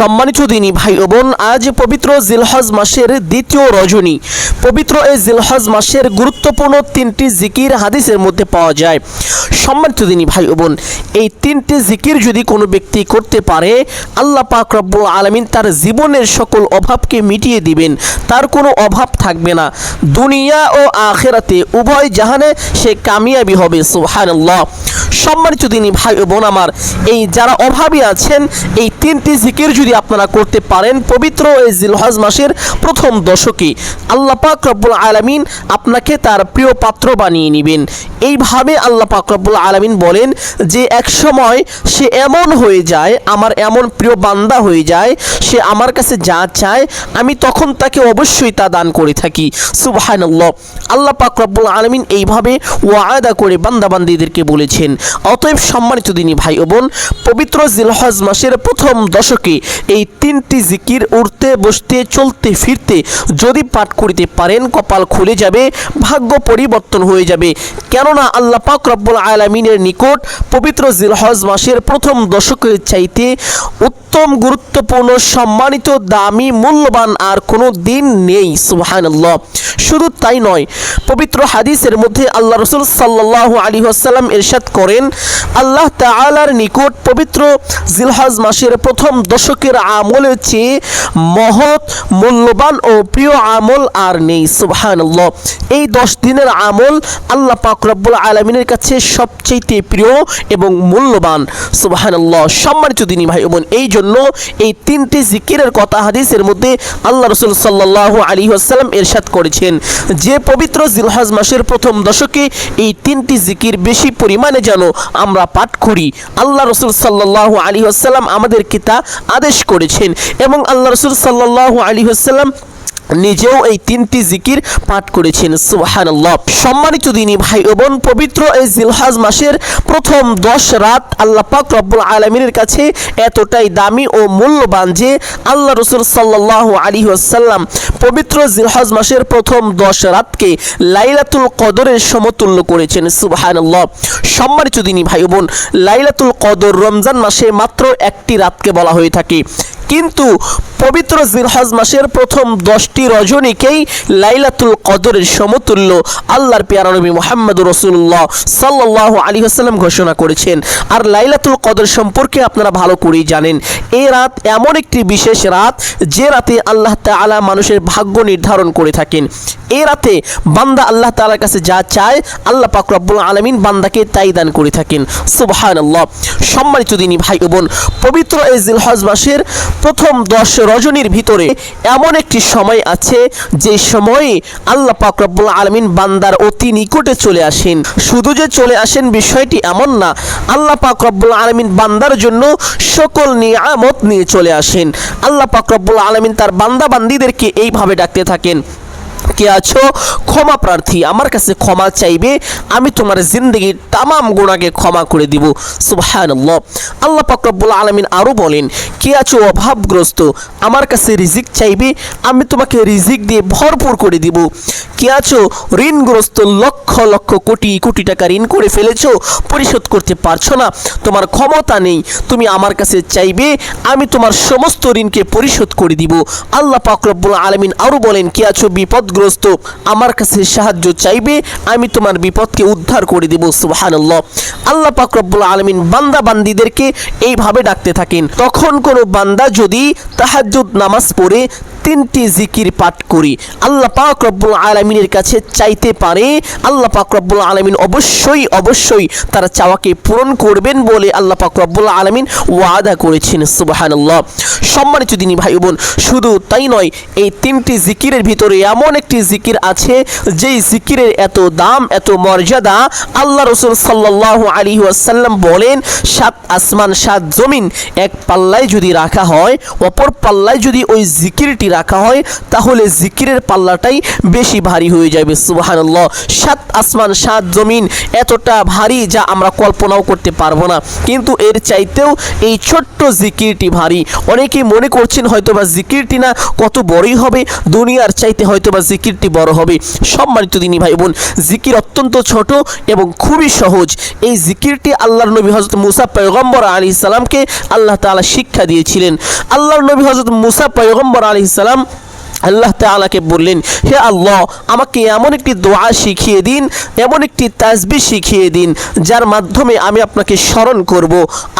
সম্মানিত দিনী ভাই ও বোন, আজ পবিত্র জিলহজ মাসের দ্বিতীয় রজনী। পবিত্র এই জিলহজ মাসের গুরুত্বপূর্ণ তিনটি জিকির হাদিসের মধ্যে পাওয়া যায়। সম্মানিত দিনী ভাই ও বোন, এই তিনটি জিকির যদি কোনো ব্যক্তি করতে পারে, আল্লাহ পাক রব্বুল আলমিন তার জীবনের সকল অভাবকে মিটিয়ে দিবেন। তার কোনো অভাব থাকবে না। দুনিয়া ও আখেরাতে উভয় জাহানে সে কামিয়াবি হবে, সুবহানাল্লাহ। সম্মানিত দিনী ভাই বোন আমার, এই যারা অভাবী আছেন, এই তিনটি জিকির যদি আপনারা করতে পারেন, পবিত্র এই জিলহজ মাসের প্রথম দশকে, আল্লাহ পাক রব্বুল আলমিন আপনাকে তার প্রিয় পাত্র বানিয়ে নেবেন। এইভাবে আল্লাহ পাক রব্বুল আলমিন বলেন যে, এক সময় সে এমন হয়ে যায়, আমার এমন প্রিয় বান্দা হয়ে যায়, সে আমার কাছে যা চায়, আমি তখন তাকে অবশ্যই তা দান করে থাকি। সুবহানাল্লাহ। আল্লাহ পাক রব্বুল আলমিন এইভাবে ওয়াদা করে বান্দাবান্দিদেরকে বলেছেন অতএব সম্মানিত দিনী ভাই ও বোন, পবিত্র জিলহজ মাসের প্রথম দশকে এই তিনটি জিকির উঠতে বসতে, চলতে, ফিরতে যদি পাঠ করিতে পারেন, কপাল খুলে যাবে, ভাগ্য পরিবর্তন হয়ে যাবে। কেননা আল্লাহ পাক রব্বুল আলমিনের নিকট পবিত্র জিলহজ মাসের প্রথম দশকের চাইতে উত্তম, গুরুত্বপূর্ণ, সম্মানিত, দামি, মূল্যবান আর কোনো দিন নেই, সুবহানাল্লাহ। শুধু তাই নয়, পবিত্র হাদিসের মধ্যে আল্লাহ রসুল সাল্লাহ আলী আসাল্লাম ইরশাদ করেন আল্লাহ তাআলার নিকট পবিত্র জিলহজ মাসের প্রথম দশকের আমলের চেয়ে মহৎ, মূল্যবান ও প্রিয় আমল আর নেই, সুবহানাল্লাহ। এই দশ দিনের আমল আল্লাহ পাক রব্বুল আলমিনের কাছে সবচেয়ে প্রিয় এবং মূল্যবান, সুবহানাল্লাহ। সম্মানিত দিনী ভাই বোন, এই জন্য এই তিনটি জিকিরের কথা হাদিসের মধ্যে আল্লাহ রসুল সাল্লাহ আলী আসাল্লাম এরশাদ করেছেন। যে পবিত্র জিলহাজ মাসের প্রথম দশকে এই তিনটি জিকির বেশি পরিমাণে যেন আমরা পাঠ করি। আল্লাহ রসুল সাল্লাহ আলী আসসালাম আমাদেরকে তা আদেশ করেছেন এবং আল্লাহ রসুল সাল্লাহ আলী আসাল্লাম নিজেও এই তিনটি জিকির পাঠ করেছেন, সুবহানাল্লাহ। সম্মানিত দিনী ভাই ও বোন, পবিত্র এই জিলহাজ মাসের প্রথম দশ রাত আল্লাহ পাক রব্বুল আলমিনের কাছে এতটাই দামি ও মূল্যবান যে আল্লাহ রসুল সাল্লাহ আলী আসাল্লাম পবিত্র জিলহাজ মাসের প্রথম দশ রাতকে লাইলাতুল কদরের সমতুল্য করেছেন, সুবহানাল্লাহ। সম্মানিত দিনী ভাই বোন, লাইলাতুল কদর রমজান মাসে মাত্র একটি রাতকে বলা হয়ে থাকে। কিন্তু পবিত্র জিলহজ মাসের প্রথম দশটি রজনীকেই লাইলাতুল কদরের সমতুল্য আল্লাহর পেয়ারা নবী মোহাম্মদ রসুল্লাহ সাল্লাহ আলী হাসাল্লাম ঘোষণা করেছেন। আর লাইলাতুল কদর সম্পর্কে আপনারা ভালো করেই জানেন। এই রাত এমন একটি বিশেষ রাত, যে রাতে আল্লাহ তাআলা মানুষের ভাগ্য নির্ধারণ করে থাকেন। এ রাতে বান্দা আল্লাহ তাআলার কাছে যা চায়, আল্লাহ পাক রব্বুল আলমিন বান্দাকে তাই দান করে থাকেন। সুবহানাল্লাহ। সম্মানিত দিনী ভাই বোন, পবিত্র এই জিলহজ মাসের প্রথম দশ রজনীর ভিতরে এমন একটি সময় আছে যে সময়ে আল্লাহ পাক রব্বুল আলমিন বান্দার অতি নিকটে চলে আসেন। শুধু যে চলে আসেন বিষয়টি এমন না, আল্লাহ পাক রব্বুল আলমিন বান্দার জন্য সকল নিয়ামত নিয়ে চলে আসেন। আল্লাহ পাক রব্বুল আলমিন তার বান্দা বান্দিদেরকে এইভাবে ডাকতে থাকেন কে আছো? ক্ষমা প্রার্থী, আমার কাছে ক্ষমা চাইবে, আমি তোমার জিন্দগির তামাম গুণাকে ক্ষমা করে দিব। সুবহানাল্লাহ। আল্লাহ পাক রব্বুল আলামিন আরও বলেন, কে আছো অভাবগ্রস্ত? আমার কাছে রিজিক চাইবে, আমি তোমাকে রিজিক দিয়ে ভরপুর করে দিব। কে আছো ঋণগ্রস্ত লক্ষ লক্ষ কোটি কোটি টাকা ঋণ করে ফেলেছো, পরিশোধ করতে পারছ না, তোমার ক্ষমতা নেই, তুমি আমার কাছে চাইবে, আমি তোমার সমস্ত ঋণকে পরিশোধ করে দিব। আল্লাহ পাক রব্বুল আলামিন আরও বলেন, কে আছো বিপদগ্রস্ত? আমার কাছে সাহায্য চাইবে, আমি তোমার বিপদকে উদ্ধার করে দেব, সুবহানাল্লাহ। আল্লাহ পাক রব্বুল আলামিন বান্দা বান্দিদেরকে এইভাবে ডাকতে থাকেন, তখন কোনো বান্দা যদি তাহাজ্জুদ নামাজ পড়ে তিনটি জিকির পাঠ করি। আল্লাহ পাক রব্বুল আলমিনের কাছে চাইতে পারে, আল্লাহ পাক রব্বুল আলমিন অবশ্যই অবশ্যই তার চাওয়াকে পূরণ করবেন বলে আল্লাহ পাক রব্বুল আলমিন ওয়াদা করেছেন, সুবাহানাল্লাহ। সম্মানিত দিনী ভাই বোন, শুধু তাই নয়, এই তিনটি জিকিরের ভিতরে এমন একটি জিকির আছে, যেই জিকিরের এত দাম, এত মর্যাদা আল্লাহ রসুল সাল্লাহ আলী ওয়াসাল্লাম বলেন, সাত আসমান, সাত জমিন, এক পাল্লায় যদি রাখা হয়, অপর পাল্লায় যদি ওই জিকিরটি রাখা হয়, তাহলে জিকিরের পাল্লাটাই বেশি ভারী হয়ে যাবে, সুবহানাল্লাহ। সাত আসমান, সাত জমিন, এতটা ভারী যা আমরা কল্পনাও করতে পারব না। কিন্তু এর চাইতেও এই ছোট্ট জিকিরটি ভারী। অনেকেই মনে করছেন হয়তোবা জিকিরটি না কত বড়ই হবে, দুনিয়ার চাইতে হয়তোবা জিকিরটি বড় হবে। সম্মানিত দিনী ভাই বোন, জিকির অত্যন্ত ছোট এবং খুবই সহজ। এই জিকিরটি আল্লাহর নবী হজরত মুসা পয়গম্বর আলী ইসলামকে আল্লাহ তাআলা শিক্ষা দিয়েছিলেন। আল্লাহর নবী হজরত মুসা পয়গম্বর আলী সালাম আল্লাহ তাআলাকে বললেন, হে আল্লাহ, আমাকে এমন একটি দোয়া শিখিয়ে দিন, এমন একটি তাজবি শিখিয়ে দিন, যার মাধ্যমে আমি আপনাকে স্মরণ করব।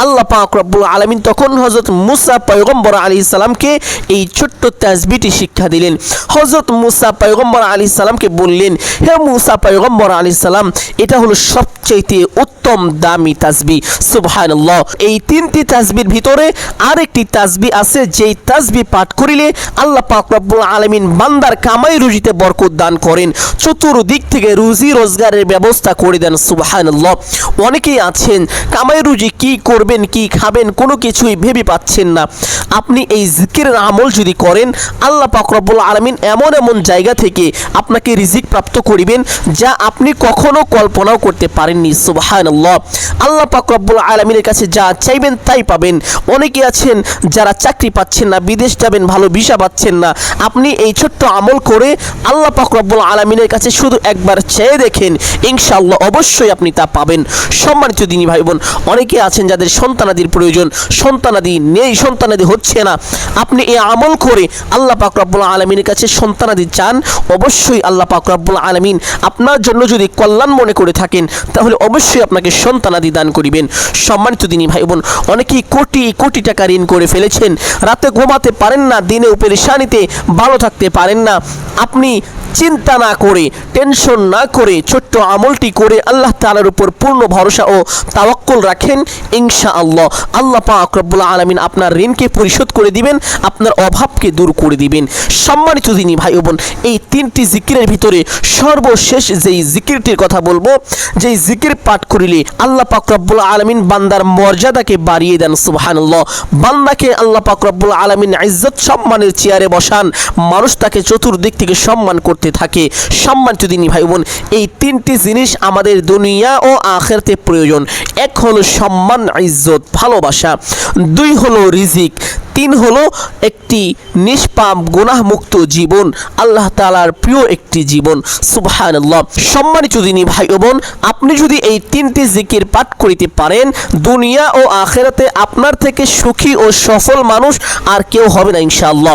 আল্লাহ পাক আলামিন তখন হজরত মুসা পয়গম্বর আলী সালামকে এই ছোট্ট তাসবিটি শিক্ষা দিলেন। হজরত মুসা পয়গম্বর আলী সালামকে বললেন, হে মুসা পয়গম্বর আলী সালাম, এটা হলো সবচাইতে উত্তম দামি তাসবি। সুবহানাল্লাহ, এই তিনটি তাজবির ভিতরে আরেকটি তাজবি আছে, যেই তাজবি পাঠ করিলে আল্লাহ পাক আলামিন বান্দার কামাই রুজিতে বরকত দান করেন। চতুর্দিক থেকে রুজি রোজগারের ব্যবস্থা করে দেন, সুবহানাল্লাহ। অনেকেই আছেন, কামাই রুজি কি করবেন, কি খাবেন, কোনো কিছুই ভেবে পাচ্ছেন না। আপনি এই জিকিরের আমল যদি করেন, আল্লাহ পাক রব্বুল আলামিন এমন এমন জায়গা থেকে আপনাকে রিজিক প্রাপ্ত করিবেন, যা আপনি কখনো কল্পনাও করতে পারেননি, সুবহানাল্লাহ। আল্লাহ পাক রব্বুল আলামিনের কাছে যা চাইবেন তাই পাবেন। অনেকে আছেন, যারা চাকরি পাচ্ছেন না, বিদেশ যাবেন, ভালো ভিসা পাচ্ছেন না। আপনি এই ছোট্ট আমল করে আল্লাহ পাক রব্বুল আলামিনের কাছে শুধু একবার চেয়ে দেখেন, ইনশাআল্লাহ অবশ্যই আপনি তা পাবেন। সম্মানিত দিনী ভাই বোন অনেকে আছেন যাদের সন্তানাদির প্রয়োজন, সন্তানাদি নেই, সন্তানাদি হচ্ছে না। আপনি এই আমল করে আল্লাহ পাক রব্বুল আলমিনের কাছে সন্তানাদি চান, অবশ্যই আল্লাহ পাক রব্বুল আলমিন আপনার জন্য যদি কল্যাণ মনে করে থাকেন, তাহলে অবশ্যই আপনাকে সন্তানাদি দান করিবেন। সম্মানিত দিনী ভাই বোন অনেকেই কোটি কোটি টাকা ঋণ করে ফেলেছেন, রাতে ঘুমাতে পারেন না, দিনে উপরে পেরেশানিতে ভালো থাকতে পারেন না। আপনি চিন্তা না করে, টেনশন না করে, ছোট্ট আমলটি করে আল্লাহ তাআলার উপর পূর্ণ ভরসা ও তাওয়াক্কুল রাখেন ইনশা আল্লাহ আল্লাহ পাক রব্বুল আলামিন আপনার ঋণকে পরিশোধ করে দিবেন, আপনার অভাবকে দূর করে দিবেন। সম্মানিত দিনী ভাই বোন, এই তিনটি জিকিরের ভিতরে সর্বশেষ যেই জিকিরটির কথা বলব, যেই জিকির পাঠ করিলে আল্লাহ পাক রব্বুল আলামিন বান্দার মর্যাদাকে বাড়িয়ে দেন, সুবহানাল্লাহ। বান্দাকে আল্লাহ পাক রব্বুল আলামিন ইজ্জত, সম্মানের চেয়ারে বসান মানুষ তাকে চতুর্দিক থেকে সম্মান করতে থাকে। সম্মানিত দিনী ভাই বোন এই তিনটি জিনিস আমাদের দুনিয়া ও আখেরতে প্রয়োজন। এক হলো সম্মান, ইজ্জত, ভালোবাসা। দুই হলো রিজিক। তিন হলো একটি নিষ্পাপ, গুনাহমুক্ত জীবন, আল্লাহ তালার প্রিয় একটি জীবন। সুবহানাল্লাহ। সম্মানিত দিনী ভাই বোন, আপনি যদি এই তিনটি জিকির পাঠ করিতে পারেন, দুনিয়া ও আখেরাতে আপনার থেকে সুখী ও সফল মানুষ আর কেউ হবে না ইনশাআল্লাহ।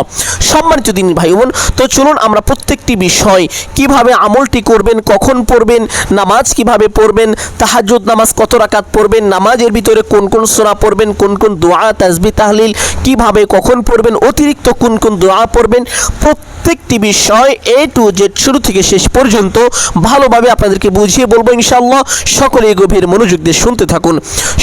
সম্মানিত দিনী ভাই বোন, তো চলুন আমরা প্রত্যেকটি বিষয় কীভাবে আমলটি করবেন, কখন পড়বেন, নামাজ কীভাবে পড়বেন, তাহাজ্জুদ নামাজ কত রাকাত পড়বেন, নামাজের ভিতরে কোন কোন সূরা পড়বেন, কোন কোন দোয়া, তাসবিহ, তাহলিল কীভাবে কখন পড়বেন? অতিরিক্ত কোন কোন দোয়া পড়বেন? প্রত্যেকটি বিষয় এ টু জেড শুরু থেকে শেষ পর্যন্ত ভালোভাবে আপনাদেরকে বুঝিয়ে বলব ইনশাআল্লাহ। সকলে গভীর মনোযোগ দিয়ে শুনতে থাকুন।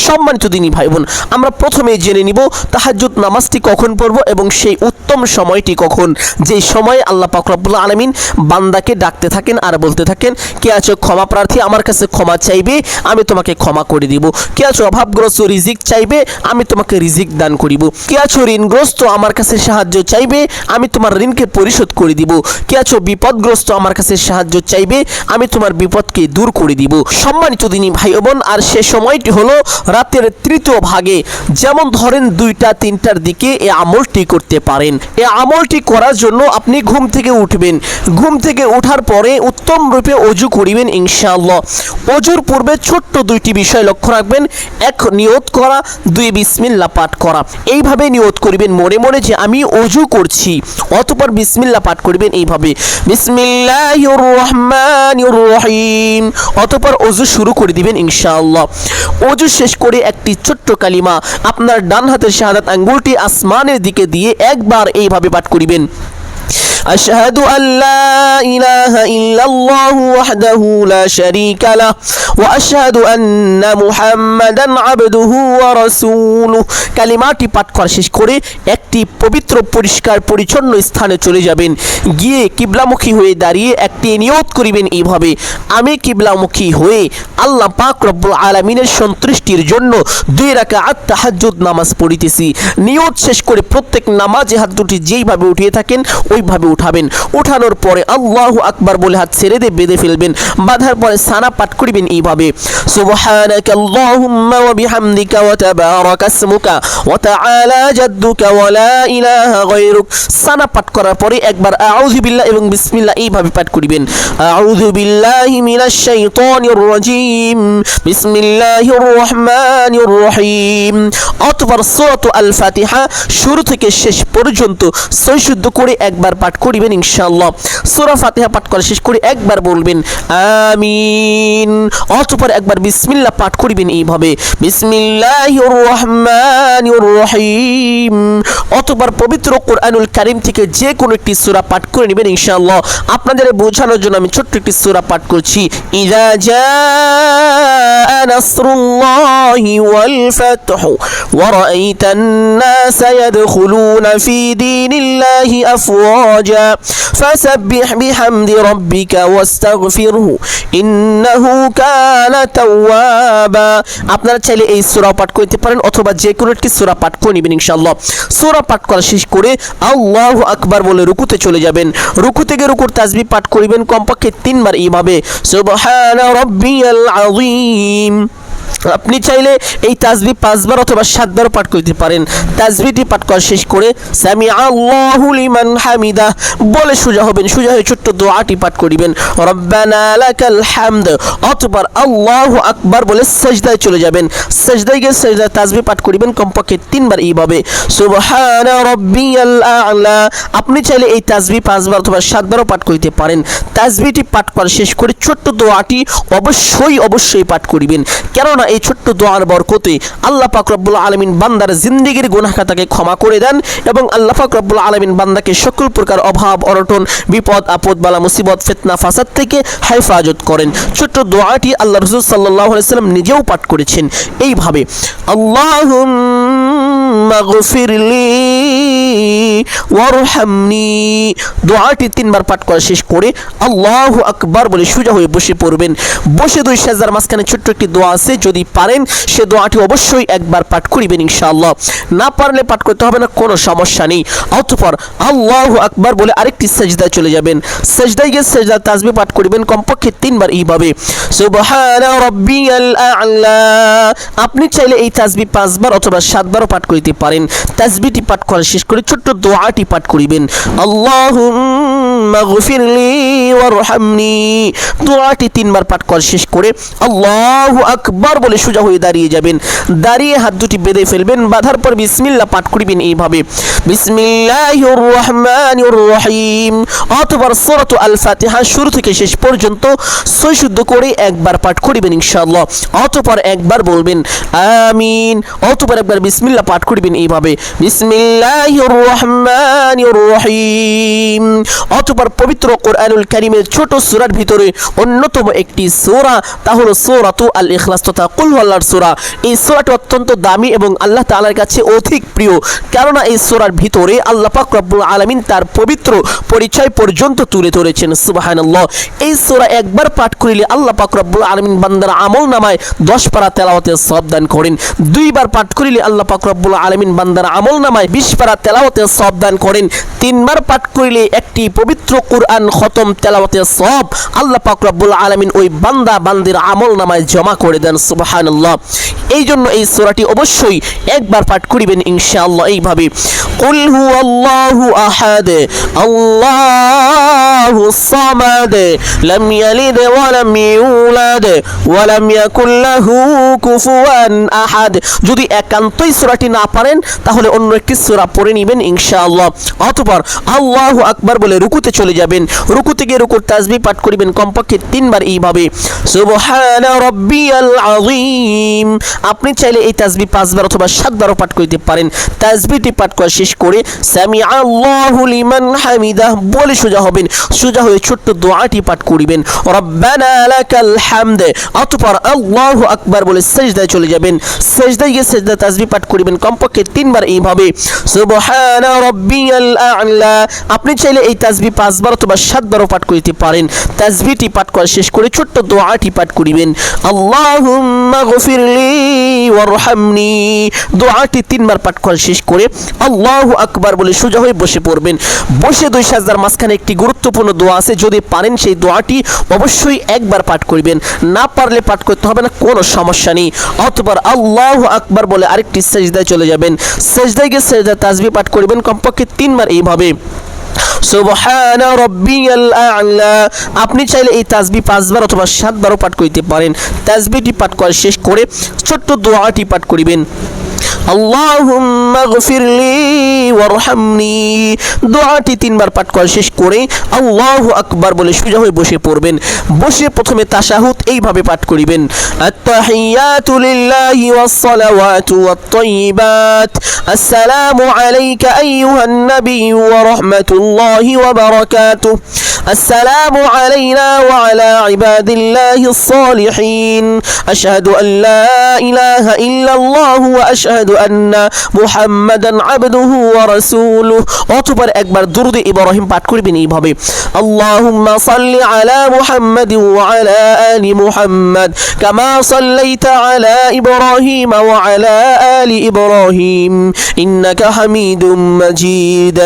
সম্মানিত দিনী ভাই বোন আমরা প্রথমে জেনে নিব তাহাজ্জুদ নামাজটি কখন পড়ব এবং সেই উত্তম সময়টি কখন। যেই সময়ে আল্লাহ পাক রব্বুল আলামিন বান্দাকে ডাকতে থাকেন আর বলতে থাকেন, কে আছো ক্ষমা প্রার্থী, আমার কাছে ক্ষমা চাইবে, আমি তোমাকে ক্ষমা করে দিব। কে আছো অভাবগ্রস্ত, রিজিক চাইবে, আমি তোমাকে রিজিক দান করিব। কে আছো ঋণগ্রস্ত, আমার কাছে সাহায্য চাইবে, আমি তোমার ঋণকে পরিশোধ করে দিব। কে আছো? বিপদগ্রস্ত আমার কাছে সাহায্য চাইবে, আমি তোমার বিপদকে দূর করে দিব। সম্মানিত দিনী ভাই বোন আর সে সময়টি হলো রাতের তৃতীয় ভাগে। যেমন ধরেন দুইটা, তিনটার দিকে এ আমলটি করতে পারেন। এ আমলটি করার জন্য আপনি ঘুম থেকে উঠবেন। ঘুম থেকে ওঠার পরে উত্তম রূপে অজু করিবেন ইনশাআল্লাহ। অজুর পূর্বে ছোট্ট দুইটি বিষয় লক্ষ্য রাখবেন। এক, নিয়ত করা। দুই বিসমিল্লা পাঠ করা। এইভাবে নিয়ত করিবেন মনে মনে যে আমি অজু করছি। অতপর বিসমিল্লা পাঠ করবেন এইভাবে। বিসমিল্লাহির রহমানির রহিম অতপর অজু শুরু করে দিবেন ইনশাআল্লাহ। অজু শেষ করে একটি ছোট্ট কালিমা। আপনার ডান হাতের শাহাদাত আঙ্গুলটি আসমানের দিকে দিয়ে একবার এইভাবে পাঠ করিবেন। أشهد أن لا إله إلا الله وحده لا شريك له, وأشهد أن محمدا عبده ورسوله. কালিমাটি পাঠ করা শেষ করে একটি পবিত্র, পরিষ্কার, পরিচ্ছন্ন স্থানে চলে যাবেন। গিয়ে কিবলামুখী হয়ে দাঁড়িয়ে একটি নিয়ত করিবেন এইভাবে, আমি কিবলামুখী হয়ে আল্লাহ পাক রব্বুল আলমিনের সন্তুষ্টির জন্য দুই রাখা আত্মাহাজুদ নামাজ পড়িতেছি। নিয়ত শেষ করে প্রত্যেক নামাজে হাত দুটি যেইভাবে উঠিয়ে থাকেন, ওইভাবে উঠাবেন। উঠানোর পরে আল্লাহু আকবার বলে হাত ছেড়ে দিয়ে বেঁধে ফেলবেন। বাঁধার পরে সানা পাঠ করিবেন এইভাবে। মিনাশ শাইতানির রাজিম। বিসমিল্লাহির রহমানির রহিম। অতঃপর সূরাত আল ফাতিহা শুরু থেকে শেষ পর্যন্ত সৈশুদ্ধ করে একবার পাঠ করিবেন ইনশাআল্লাহ। সুরা ফাতিহা পাঠ করে শেষ করে একবার বলবেন, আমিন। অতপর একবার বিসমিল্লাহ পাঠ করিবেন এইভাবে, বিসমিল্লাহির রহমানির রহিম। অতপর পবিত্র কোরআনুল কারীম থেকে যে কোনো একটি সূরা পাঠ করে নেবেন ইনশাআল্লাহ। আপনাদের বোঝানোর জন্য আমি ছোট্ট একটি সূরা পাঠ করছি ইজা জা নাসরুল্লাহি ওয়াল ফাতহু ওয়া রাআইতান নাস ইয়াদখুলুনা ফি দীনিল্লাহি আফওয়াজ। أفواجا فسبح بحمد ربك واستغفره إنه كان توابا আপনারা চাইলে এই সূরা পাঠ করতে পারেন অথবা যে কোনো একটি সূরা পাঠ করে নেবেন ইনশাআল্লাহ সূরা পাঠ করা শেষ করে আল্লাহু আকবার বলে রুকুতে চলে যাবেন রুকু থেকে রুকুর তাসবিহ পাঠ করিবেন কমপক্ষে তিনবার এইভাবে সুবহানা রাব্বিয়াল আযীম আপনি চাইলে এই তাজবি পাঁচবার অথবা সাতবারও পাঠ করতে পারেন। তাজবিটি পাঠ করা শেষ করে সামি আল্লাহু লিমান হামিদা বলে সোজা হবেন, সোজা হয়ে ছোট্ট দোয়াটি পাঠ করিবেন। রব্বানা লাকাল হামদ অতঃপর আল্লাহু আকবার বলে সাজদায় চলে যাবেন। সাজদায় গিয়ে সাজদায় তাজবি পাঠ করিবেন, কমপক্ষে তিনবার এইভাবে। সুবহানা রাব্বিয়াল আ'লা, আপনি চাইলে এই তাজবি পাঁচবার অথবা সাতবারও পাঠ করতে পারেন। তাজবিটি পাঠ করা শেষ করে ছোট্ট দোয়াটি অবশ্যই অবশ্যই পাঠ করিবেন। কেননা এই ছোট্ট দোয়ার বরকতে আল্লাহ রব্বুল আলমিন বান্দার জিন্দিগির গুনাহখাতাকে ক্ষমা করে দেন এবং আল্লাহ রব্বুল আলমিন বান্দাকে সকল প্রকার অভাব, অনটন, বিপদ, আপদ, বালা, মুসিবত, ফিতনা, ফাসাদ থেকে হেফাজত করেন। ছোট্ট দোয়াটি আল্লাহ রসুল সাল্লাহ নিজেও পাঠ করেছেন। এইভাবে গফিরলি ওয়ারহামনি দোয়াটি তিনবার পাঠ করা শেষ করে আল্লাহু আকবার বলে সোজা হয়ে বসে পড়বেন। বসে দুই সাজার মাঝখানে ছোট্ট একটি দোয়া আছে যদি পারেন, সে দোয়াটি অবশ্যই একবার পাঠ করিবেন ইনশাআল্লাহ। না পারলে পাঠ করতে হবে না, কোনো সমস্যা নেই। অতঃপর আল্লাহু আকবার বলে আরেকটি সেজদায় চলে যাবেন। সেজদায় গিয়ে সেজদা, তাজবি পাঠ করিবেন, কমপক্ষে তিনবার এইভাবে। সুবহানা রাব্বিয়াল আ'লা। আপনি চাইলে এই তাজবি পাঁচবার অথবা সাতবারও পাঠ করিতে পারেন। তাজবিটি পাঠ করা শেষ করে ছোট্ট দোয়াটি পাঠ করিবেন। ওয়ারহামনি। দোয়াটি তিনবার পাঠ করা শেষ করে আল্লাহু আকবার বলে সোজা হয়ে দাঁড়িয়ে যাবেন। দাঁড়িয়ে হাত দুটি বেঁধে ফেলবেন, বাঁধার পর বিসমিল্লাহ পাঠ করিবেন এইভাবে। বিসমিল্লাহির রহমানির রহিম অথবা সূরাত আল ফাতিহা শুরু থেকে শেষ পর্যন্ত সই শুদ্ধ করে একবার পাঠ করিবেন ইনশাআল্লাহ। অতঃপর একবার বলবেন, আমিন। অতঃপর একবার বিসমিল্লাহ পাঠ করিবেন এইভাবে। বিসমিল্লাহির রহমানির রহিম অতঃপর পবিত্র কোরআনুল কারীমের ছোট সূরার ভিতরে অন্যতম একটি সূরা, তা হলো সূরাতু আল ইখলাস তথা কুল আল্লাহর সূরা। এই সূরাটি অত্যন্ত দামি এবং আল্লাহ তাআলার কাছে অধিক প্রিয়। কেননা এই সূরার ভিতরে আল্লাহ পাক রব্বুল আলামিন তার পবিত্র পরিচয় পর্যন্ত তুলে ধরেছেন। সুবহানাল্লাহ। এই সূরা একবার পাঠ করিলে আল্লাহ পাক রব্বুল আলামিন বান্দার আমল নামায় দশ পারা তেলাওয়াতের সব করেন। দুইবার পাঠ করিলে আল্লাহ পাক রব্বুল আলামিন বান্দার আমল নামায় বিশ পারা তেলাওয়াতের সব করেন। তিনবার পাঠ করিলে একটি পবিত্র কোরআন খতম তেলাওয়াতের সব আল্লাহ পাক রব্বুল আলামিন ওই বান্দা বান্দির আমল নামায় জমা করে দেন। সুবহানাল্লাহ। এই জন্য এই সূরাটি অবশ্যই একবার পাঠ করিবেন ইনশাআল্লাহ এইভাবে। কুল হুয়াল্লাহু আহাদ সামাদ ইয়ালিদ ওয়া ইউলাদ, ওয়া ইয়াকুল লাহু কুফুয়ান আহাদ। যদি একান্তই সূরাটি না পারেন, তাহলে অন্য একটি সূরা পড়ে নেবেন ইনশাআল্লাহ। অতঃপর আল্লাহু আকবার বলে রুকুতে চলে যাবেন। রুকুতে গিয়ে রুকুর তাসবিহ পাঠ করিবেন কমপক্ষে তিনবার এইভাবে। সুবহানা রাব্বিয়াল আযীম। আপনি চাইলে এই তাসবিহ পাঁচবার অথবা সাতবারও পাঠ করতে পারেন। তাসবিহটি পাঠ করা শেষ করে সামি আল্লাহু লিমান হামিদাহ বলে সোজা হবেন। সোজা হয়ে ছোট্ট দোয়াটি পাঠ করিবেন। রব্বানা লাকাল হামদ। অতঃপর আল্লাহু আকবার বলে সেজদায় চলে যাবেন। সেজদায় গিয়ে সেজদা তাসবিহ পাঠ করিবেন কমপক্ষে তিনবার এইভাবে। সুবহানা রাব্বিয়াল আ'লা। আপনি চাইলে এই তাসবিহ পাঁচবার অথবা সাতবারও পাঠ করিতে পারেন। তাসবিহটি পাঠ করা শেষ করে ছোট্ট দোয়াটি পাঠ করিবেন। আল্লাহুম্মা দোয়াটি তিনবার পাঠ করা শেষ করে আল্লাহু আকবার বলে সোজা হয়ে বসে পড়বেন। বসে দুই সাজদার মাঝখানে একটি গুরুত্বপূর্ণ দোয়া আছে। যদি পারেন সেই দোয়াটি অবশ্যই একবার পাঠ করিবেন। না পারলে পাঠ করতে হবে না, কোনো সমস্যা নেই। অতবার আল্লাহ আকবার বলে আরেকটি সেজদায় চলে যাবেন। সেজদায় গিয়ে সেজদা তাসবি পাঠ করিবেন। কমপক্ষে তিনবার এইভাবে। আপনি চাইলে এই তাজবি পাঁচবার অথবা সাতবারও পাঠ করিতে পারেন। তাজবিটি পাঠ করা শেষ করে ছোট্ট দোয়াটি পাঠ করিবেন। আল্লাহুম্মা গফিরলি ওয়ারহামনি। দোয়াটি তিনবার পাঠ করা শেষ করে আল্লাহু আকবার বলে সোজা হয়ে বসে পড়বেন। বসে প্রথমে তাশাহুদ এইভাবে পাঠ করিবেন। আত্তাহিয়াতু লিল্লাহি ওয়াস-সালাওয়াতু ওয়াত-তাইয়িবাত। আসসালামু আলাইকা আইয়ুহান নাবিয়্যু ওয়া রাহমাতুল্লাহি ওয়া বারাকাতুহু। السلام علينا وعلى عباد الله الصالحين أشهد أن لا إله إلا الله وأشهد أن محمدا عبده ورسوله অতপর একবার দুরুদ ইব্রাহিম পাঠ করবেন এইভাবে اللهم صل على محمد وعلى آل محمد كما صليت على إبراهيم وعلى آل إبراهيم إنك حميد مجيد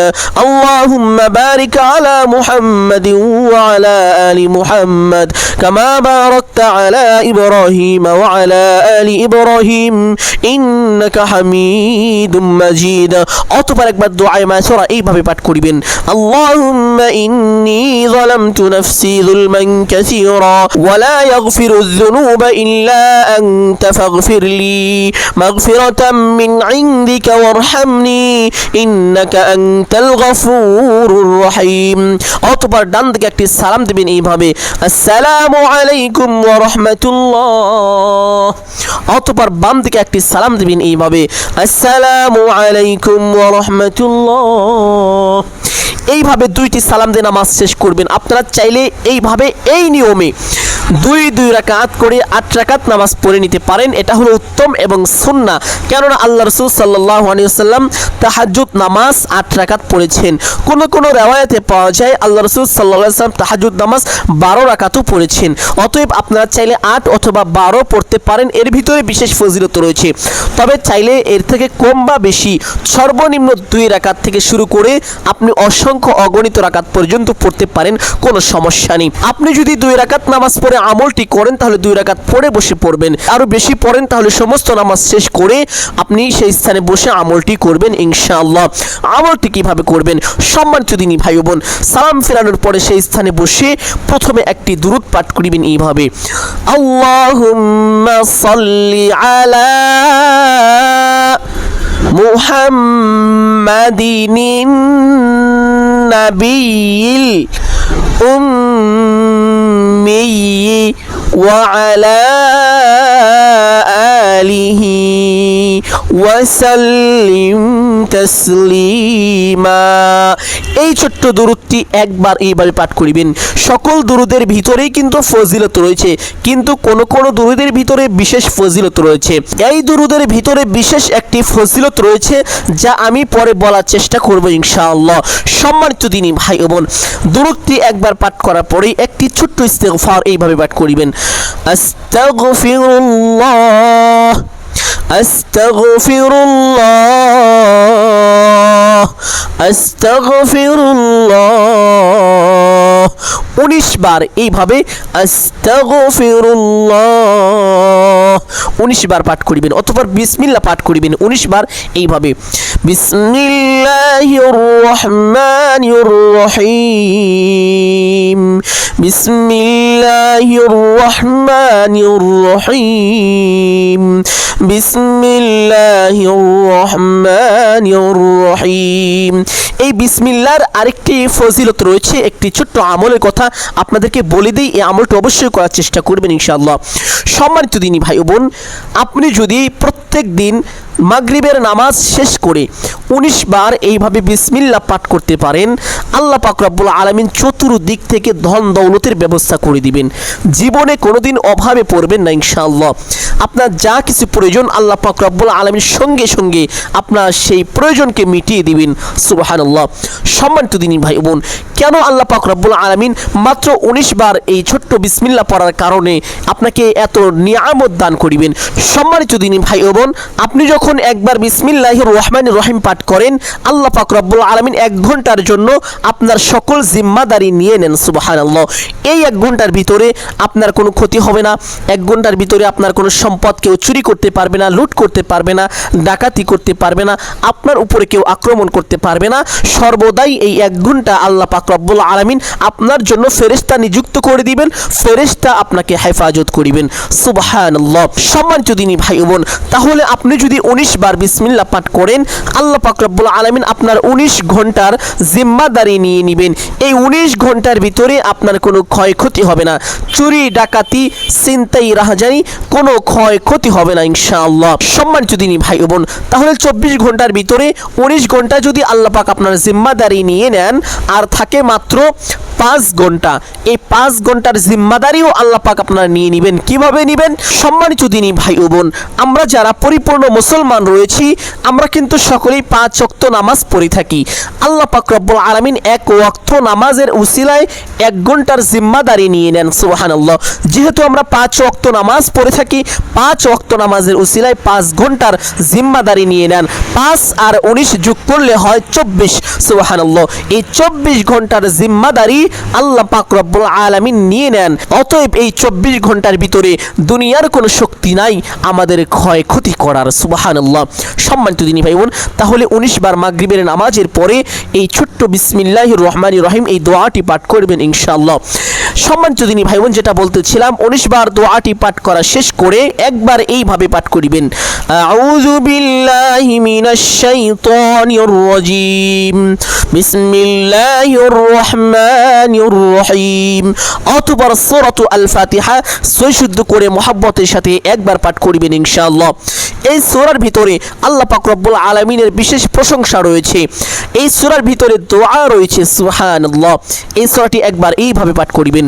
اللهم بارك على محمد وعلى آل محمد كما باركت على إبراهيم وعلى آل إبراهيم إنك حميد مجيد অতপর একবার দোয়ায় মাসরা এইভাবে পাঠ করিবেন اللهم إني ظلمت نفسي ظلما كثيرا ولا يغفر الذنوب إلا أنت فاغفر لي مغفرة من عندك وارحمني إنك أنت الغفور الرحيم অতপর ডান দিকে একটি সালাম দিবেন এইভাবে, আসসালামু আলাইকুম ওয়া রাহমাতুল্লাহ। অতপর বাম দিকে একটি সালাম দিবেন এইভাবে, আসসালামু আলাইকুম ওয়া রাহমাতুল্লাহ। এইভাবে দুইটি সালাম দিয়ে নামাজ শেষ করবেন। আপনারা চাইলে এইভাবে এই নিয়মে দুই দুই রাকাত করে আট রাকাত নামাজ পড়ে নিতে পারেন। এটা হলো উত্তম এবং সুন্না কেননা আল্লাহ রসুল সাল্লাহ আলিয়াল্লাম তাহাজুদ নামাজ আট রাকাত পড়েছেন। কোন কোন রেওয়ায়তে পাওয়া যায় আল্লাহ রসুল সাল্লাম তাহাজুদ নামাজ বারো রাকাতও পড়েছেন। অতএব আপনারা চাইলে আট অথবা বারো পড়তে পারেন, এর ভিতরে বিশেষ ফজিলত রয়েছে। তবে চাইলে এর থেকে কম বা বেশি সর্বনিম্ন দুই রাকাত থেকে শুরু করে আপনি অসংখ্য অগণিত রাকাত পর্যন্ত পড়তে পারেন, কোনো সমস্যা নেই। আপনি যদি দুই রাকাত নামাজ পড়ে আমলটি করেন, তাহলে দুই রাকাত পড়ে বসে পড়বেন। আরও বেশি পড়েন, তাহলে সমস্ত নামাজ শেষ করে আপনি সেই স্থানে বসে আমলটি করবেন ইনশাআল্লাহ। আমলটি কীভাবে করবেন সম্মানিত দিনী ভাই বোন, সালাম ফেরানোর পরে সেই স্থানে বসে প্রথমে একটি দুরুদ পাঠ করিবেন এইভাবে আল্লাহুম্মা সাল্লি আলা মুহাম্মাদিন নাবিয়িল উম্মি وعلى آله وسلم تسليما এই ছোট্ট দুরুদটি একবার এইভাবে পাঠ করিবেন সকল দুরুদের ভিতরেই কিন্তু ফজিলত রয়েছে কিন্তু কোন কোন দুরুদের ভিতরে বিশেষ ফজিলত রয়েছে এই দুরুদের ভিতরে বিশেষ একটি ফজিলত রয়েছে যা আমি পরে বলার চেষ্টা করব ইনশাআল্লাহ সম্মানিত দিনী ভাই ও বোন দুরুদটি একবার পাঠ করার পরেই একটি ছোট্ট ইস্তেগফার এইভাবে পাঠ করিবেন আস্তাগফিরুল্লাহ আস্তাগফিরুল্লাহ আস্তাগফিরুল্লাহ। উনিশ বার এইভাবে আস্তাগফিরুল্লাহ। উনিশ বার পাঠ করিবেন অথবা বিসমিল্লা পাঠ করিবেন। উনিশ বার এইভাবে বিসমিল্লাহির রহমানির রহিম বিসমিল্লাহির রহমানির রহিম বিসমিল্লাহির রহমানির রহিম এই বিসমিল্লার আরেকটি ফজিলত রয়েছে, একটি ছোট্ট আমলের কথা আপনাদেরকে বলে দিই, এই আমলটা অবশ্যই করার চেষ্টা করবেন ইনশাআল্লাহ। সম্মানিত দিনী ভাই বোন, আপনি যদি প্রত্যেক দিন মাগরিবের নামাজ শেষ করে উনিশ বার এইভাবে বিসমিল্লা পাঠ করতে পারেন, আল্লাহ পাক রব্বুল আলমিন চতুর্দিক থেকে ধন দৌলতের ব্যবস্থা করে দিবেন। জীবনে কোনোদিন অভাবে পড়বেন না ইনশাআল্লাহ। আপনার যা কিছু প্রয়োজন আল্লাহ পাক রব্বুল আলমীর সঙ্গে সঙ্গে আপনার সেই প্রয়োজনকে মিটিয়ে দিবেন। সুবাহান্লাহ সম্মানিত দিনী ভাই বোন, কেন আল্লাহ পাক রব্বুল আলমিন মাত্র উনিশ বার এই ছোট্ট বিসমিল্লা পড়ার কারণে আপনাকে এত নিয়ামত দান করিবেন? সম্মানিত দিনী ভাই বোন, আপনি যখন একবার বিসমিল্লাহ রহমান রহিম পাঠ করেন, আল্লাহ পাক রব্বুল আলমিন এক ঘণ্টার জন্য আপনার সকল জিম্মাদারি নিয়ে নেন সুবাহান এই এক ঘণ্টার ভিতরে আপনার কোনো ক্ষতি হবে না, এক ঘণ্টার ভিতরে আপনার কোনো সম্পদ কেউ চুরি করতে পারবে না, লুট করতে পারবে না, ডাকাতি করতে পারবে না, আপনার উপরে কেউ আক্রমণ করতে পারবে না। সর্বদাই এই এক ঘণ্টা আল্লাহ পাক রব্বুল আলমিন আপনার জন্য ফেরেস্তা নিযুক্ত করে দিবেন ফেরেস্তা আপনাকে হেফাজত করিবেন। সুবাহান সম্মানিত দিনী ভাই বোন, তাহলে আপনি যদি উনিশ বার বিসমিল্লা পাঠ করেন, আল্লাহ পাক রব্বুল আলমিন আপনার উনিশ ঘণ্টার জিম্মাদারি নিয়ে নেবেন। এই উনিশ ঘণ্টার ভিতরে আপনার কোনো ক্ষয়ক্ষতি হবে না। চুরি, ডাকাতি চিন্তাই রাহাজানি কোনো ক্ষয়ক্ষতি হবে না ইনশাআল্লাহ। সম্মানিত দিনী ভাই বোন, তাহলে চব্বিশ ঘণ্টার ভিতরে উনিশ ঘণ্টা যদি আল্লাহ পাক আপনার জিম্মাদারি নিয়ে নেন, আর থাকে মাত্র পাঁচ ঘণ্টা। এই পাঁচ ঘণ্টার জিম্মাদারিও আল্লাহ পাক আপনারা নিয়ে নেবেন। কীভাবে নেবেন? সম্মানিত দিনী ভাই ও বোন, আমরা যারা পরিপূর্ণ মুসলমান রয়েছি, আমরা কিন্তু সকলেই পাঁচ ওয়াক্ত নামাজ পড়ে থাকি। আল্লাহ পাক রব্বুল আলামিন এক ওয়াক্ত নামাজের উসিলায় এক ঘণ্টার জিম্মাদারি নিয়ে নেন, সুবহানাল্লাহ। যেহেতু আমরা পাঁচ ওয়াক্ত নামাজ পড়ে থাকি পাঁচ ওয়াক্ত নামাজের উসিলায় পাঁচ ঘণ্টার জিম্মাদারি নিয়ে নেন। পাঁচ আর উনিশ যোগ করলে হয় চব্বিশ। সুবহানাল্লাহ। এই চব্বিশ ঘণ্টার জিম্মাদারি আল্লাহ পাক রব্বুল আলামিন নিয়ে নেন। অতএব এই চব্বিশ ঘণ্টার ভিতরে দুনিয়ার কোনো শক্তি নাই, আমাদের ক্ষয়ক্ষতি করার। সুবহানাল্লাহ। সম্মানিত দিনী ভাই বোন তাহলে উনিশ বার মাগরিবের নামাজের পরে এই ছোট্ট বিসমিল্লাহ রহমান রহিম এই দোয়াটি পাঠ করবেন ইনশাআল্লাহ। সম্মানিত দিনী ভাই বোন, যেটা বলতেছিলাম, উনিশ বার দোয়াটি পাঠ করা শেষ করে একবার এইভাবে পাঠ করিবেন। আউযু বিল্লাহি মিনাশ শাইতানির রাজিম। বিসমিল্লাহির রহমানির রহিম। অথবা সূরাতু আল ফাতিহা সৈশুদ্ধ করে মোহাব্বতের সাথে একবার পাঠ করিবেন ইনশাআল্লাহ। এই সূরার ভিতরে আল্লাহ পাক রব্বুল আলামিনের বিশেষ প্রশংসা রয়েছে। এই সূরার ভিতরে দোয়া রয়েছে, সুবহানাল্লাহ। এই সূরাটি একবার এইভাবে পাঠ করিবেন।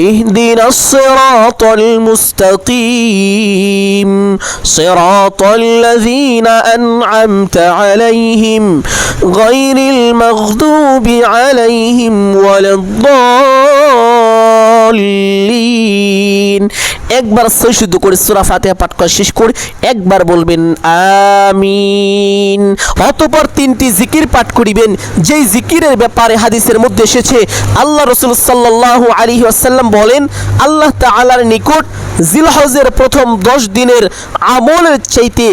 اهدنا الصراط المستقيم صراط الذين أنعمت عليهم غير المغضوب عليهم ولا الضالين একবার শুদ্ধ করে সূরা ফাতিহা পাঠ করা শেষ করে একবার বলবেন আমিন অতঃপর তিনটি জিকির পাঠ করিবেন যেই জিকিরের ব্যাপারে হাদিসের মধ্যে এসেছে আল্লাহ রসুল সাল্লাল্লাহু আলাইহি ওয়াসাল্লাম বলেন, আল্লাহ তাআলার নিকট জিলহজের প্রথম দশ দিনের আমলের চাইতে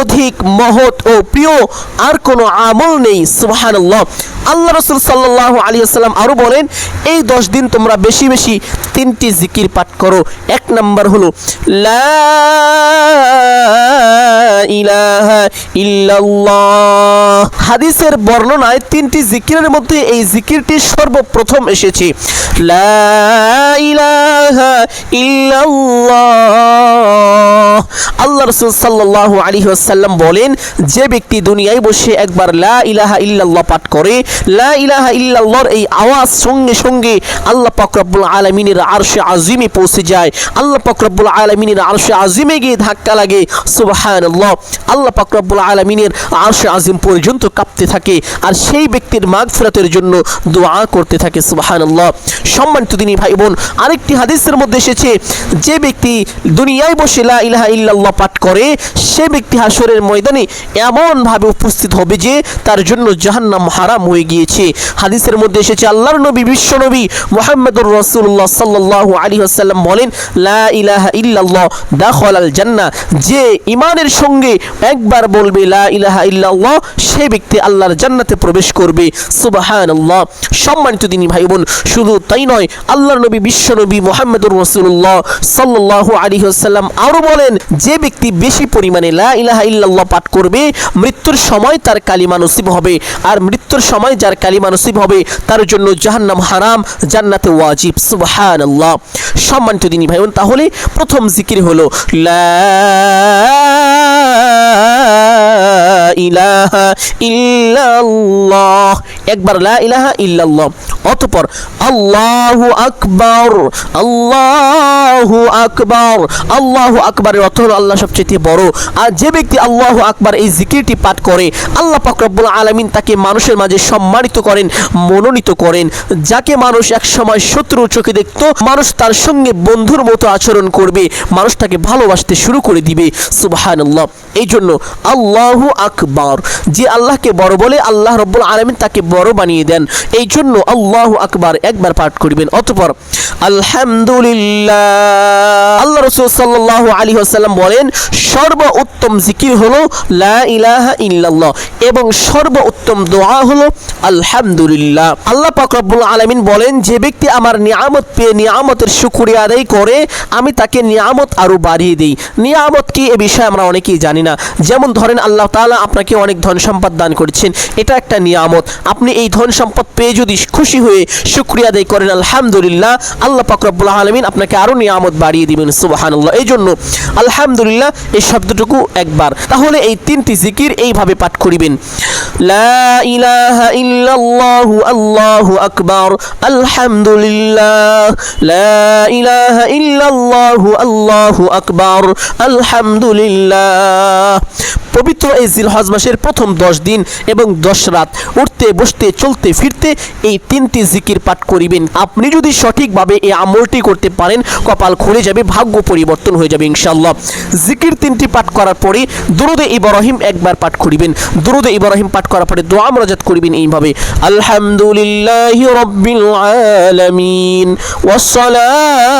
অধিক মহৎ ও প্রিয় আর কোনো আমল নেই, সুবহানাল্লাহ। আল্লাহ রসুল সাল্লাল্লাহু আলাইহি ওয়াসাল্লাম আরও বলেন, এই দশ দিন তোমরা বেশি বেশি তিনটি জিকির পাঠ করো। এক নম্বর হলো হাদিসের বর্ণনায় তিনটি জিকিরের মধ্যে এই জিকিরটি সর্বপ্রথম এসেছে। লা ইলাহা ইল্লাল্লাহ। আল্লাহ রসুল সাল্লাল্লাহু আলাইহি ওয়াসাল্লাম বলেন, যে ব্যক্তি দুনিয়ায় বসে একবার লা ইলাহা ইল্লাল্লাহ পাঠ করে, লা ইলাহা ইল্লাল্লাহর এই আওয়াজ সঙ্গে সঙ্গে আল্লাহ পাক রব্বুল আলামিনের আরশে আজিমে পৌঁছে যায়। আল্লাহ পাক রব্বুল আলামিনের আরশে আজিমে গিয়ে ধাক্কা লাগে। সুবহানাল্লাহ। আল্লাহ পাক রব্বুল আলমিনের আরশ আজিম পর্যন্ত কাঁপতে থাকে আর সেই ব্যক্তির মাগ ফেরাতের জন্য দোয়া করতে থাকে। সুবাহানাল্লাহ। সম্মানিত দিনী ভাই বোন আরেকটি হাদিসের মধ্যে এসেছে, যে ব্যক্তি দুনিয়ায় বসে লা ইলাহা ইল্লাল্লাহ পাঠ করে, সে ব্যক্তি হাসরের ময়দানে এমনভাবে উপস্থিত হবে যে তার জন্য জাহান্নাম হারাম হয়ে গিয়েছে। হাদিসের মধ্যে এসেছে, আল্লাহর নবী, বিশ্ব নবী মোহাম্মদুর রসুল্লাহ সাল্লাল্লাহু আলী আসাল্লাম বলেন, লা ইলাহা ইল্লাল্লাহ দাখল আল জান্নাহ। যে ইমানের সঙ্গে একবার বলবে, লা ইলাহা ইল্লাল্লাহ সে ব্যক্তি আল্লাহর জান্নাতে প্রবেশ করবে। সুবহানাল্লাহ। সম্মানিত দিনী ভাই বোন, শুধু তাই নয়, আল্লাহর নবী বিশ্ব নবী মোহাম্মদুর রসুল্লাহ সাল্লাল্লাহু আলী আসাল্লাম আরও বলেন, যে ব্যক্তি বেশি পরিমাণে লা ইলাহা ইল্লাল্লাহ পাঠ করবে, মৃত্যুর সময় তার কালিমা নসিব হবে। আর মৃত্যুর সময় যার কালিমা নসিব হবে, তার জন্য জাহান্নাম হারাম, জান্নাতে ওয়াজিব, সুবহানাল্লাহ। সম্মানিত দিনী ভাই তাহলে প্রথম জিকির হলো, লা ইলাহা ইল্লাল্লাহ। একবার লা ইলাহা ইল্লাল্লাহ, অতঃপর আল্লাহু আকবার। আল্লাহু আকবার। আল্লাহু আকবারের অর্থ হলো আল্লাহ সবচেয়ে বড়। আর যে ব্যক্তি আল্লাহু আকবার এই জিকিরটি পাঠ করে, আল্লাহ পাক রব্বুল আলামিন তাকে মানুষের মাঝে সম্মানিত করেন, মনোনীত করেন। যাকে মানুষ এক সময় শত্রু চোখে দেখত, মানুষ তার সঙ্গে বন্ধুর মতো আচরণ করবে, মানুষ তাকে ভালোবাসতে শুরু করে দিবে। সুবহানাল্লাহ। এই জন্য আল্লাহু আকবার। যে আল্লাহকে বড় বলে আল্লাহ রব্বুল আলামিন তাকে বড় বানিয়ে দেন। এই জন্য আল্লাহু আকবার একবার পাঠ করিবেন। অতঃপর আলহামদুলিল্লাহ। আল্লাহ রসুল সাল্লাহ আলী আসাল্লাম বলেন সর্ব উত্তম জিকির হলো লা ইলাহা ইল্লাল্লাহ এবং সর্ব উত্তম দোয়া হলো আলহামদুলিল্লাহ। আল্লাহ পাক রব্বুল আলামিন বলেন, যে ব্যক্তি আমার নিয়ামত পেয়ে নিয়ামতের শুকরিয়া আদায় করে, আমি তাকে নিয়ামত আরও বাড়িয়ে দিই। নিয়ামত কি এ বিষয়ে আমরা অনেকেই জানি না। যেমন ধরেন আল্লাহ তাআলা আপনাকে অনেক ধন সম্পদ দান করেছেন, এটা একটা নিয়ামত। আপনি এই ধন সম্পদ পেয়ে যদি খুশি হয়ে শুক্রিয়া আদায় করেন, আলহামদুলিল্লাহ, আল্লাহ পাক রব্বুল আলামিন আপনাকে আরও নিয়ামত বাড়িয়ে দিবেন, সুবহানাল্লাহ। এই জন্য আলহামদুলিল্লাহ, এই শব্দটুকু একবার। তাহলে এই তিনটি জিকির এইভাবে পাঠ করিবেন। লা ইলাহা আকবার, আলহামদুলিল্লাহ। লা ইলাহা আকবার, আলহামদুলিল্লাহ। পবিত্র এই জিলহজ মাসের প্রথম দশ দিন এবং দশ রাত উঠতে, বসতে, চলতে, ফিরতে এই তিনটি জিকির পাঠ করিবেন। আপনি যদি সঠিকভাবে এই আমলটি করতে পারেন, কপাল খুলে যাবে, ভাগ্য পরিবর্তন হয়ে যাবে ইনশাল্লাহ জিকির তিনটি পাঠ করার পরে দুরুদে ইব্রাহিম একবার পাঠ করিবেন। দুরুদে ইব্রাহিম পাঠ করার পরে দোয়া মরাজাত করিবেন এইভাবে, আলহামদুলিল্লাহি রাব্বিল আলামিন ওয়াসসালামু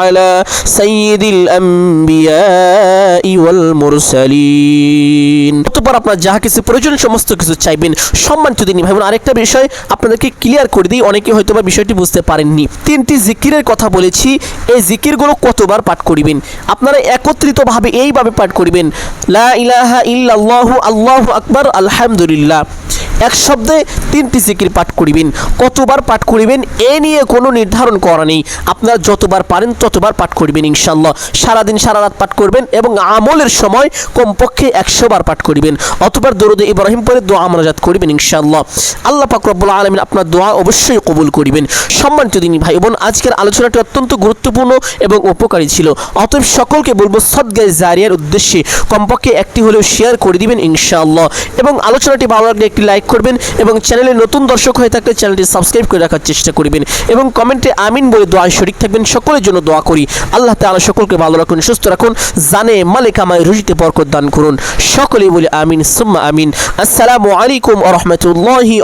আলা সাইয়্যিদিল আম্বিয়াই ওয়াল মুরসালিন অতঃপর আপনার যাহা কিছু প্রয়োজন, সমস্ত কিছু চাইবেন। সম্মানিত দিনী ভাই বোন আরেকটা বিষয় আপনাদেরকে ক্লিয়ার করে দিই, অনেকে হয়তো বা বিষয়টি বুঝতে পারেননি। তিনটি জিকিরের কথা বলেছি, এই জিকিরগুলো কতবার পাঠ করিবেন? আপনারা একত্রিতভাবে এইভাবে পাঠ করিবেন, লা ইলাহা ইল্লাল্লাহু, আল্লাহু আকবার, আলহামদুলিল্লাহ। এক শব্দে তিনটি জিকির পাঠ করিবেন। কতবার পাঠ করিবেন এ নিয়ে কোনো নির্ধারণ করা নেই। আপনারা যতবার পারেন ততবার পাঠ করিবেন ইনশাল্লাহ সারাদিন সারা রাত পাঠ করবেন এবং আমলের সময় কমপক্ষে একশো বার পাঠ করিবেন। অতবার দরুদে ইব্রাহিম পরে দোয়া আমরাজাত করিবেন ইনশাল্লাহ আল্লাহ রব্বুল আলমিন আপনার দোয়া অবশ্যই কবুল করিবেন। সম্মানিত দিনী ভাই বোন, আজকের আলোচনাটি অত্যন্ত গুরুত্বপূর্ণ এবং উপকারী ছিল। অতএব সকলকে বলব সদ্গায় জারিয়ার উদ্দেশ্যে কমপক্ষে একটি হলেও শেয়ার করে দিবেন ইনশাআল্লাহ। এবং আলোচনাটি ভালো লাগলে একটি লাইক করবেন এবং চ্যানেলে নতুন দর্শক হয়ে থাকলে চ্যানেলটি সাবস্ক্রাইব করে রাখার চেষ্টা করবেন এবং কমেন্টে আমিন বলে দোয়া শরিক থাকবেন, সকলের জন্য দোয়া করি। আল্লাহ তাআলা সকলকে ভালো রাখুন, সুস্থ রাখুন, জানে মালিক আমায় রুজিতে বরকত দান করুন। সকলেই বলে আমিন, সুম্মা আমিন। আসসালামু আলাইকুম ওয়া রাহমাতুল্লাহি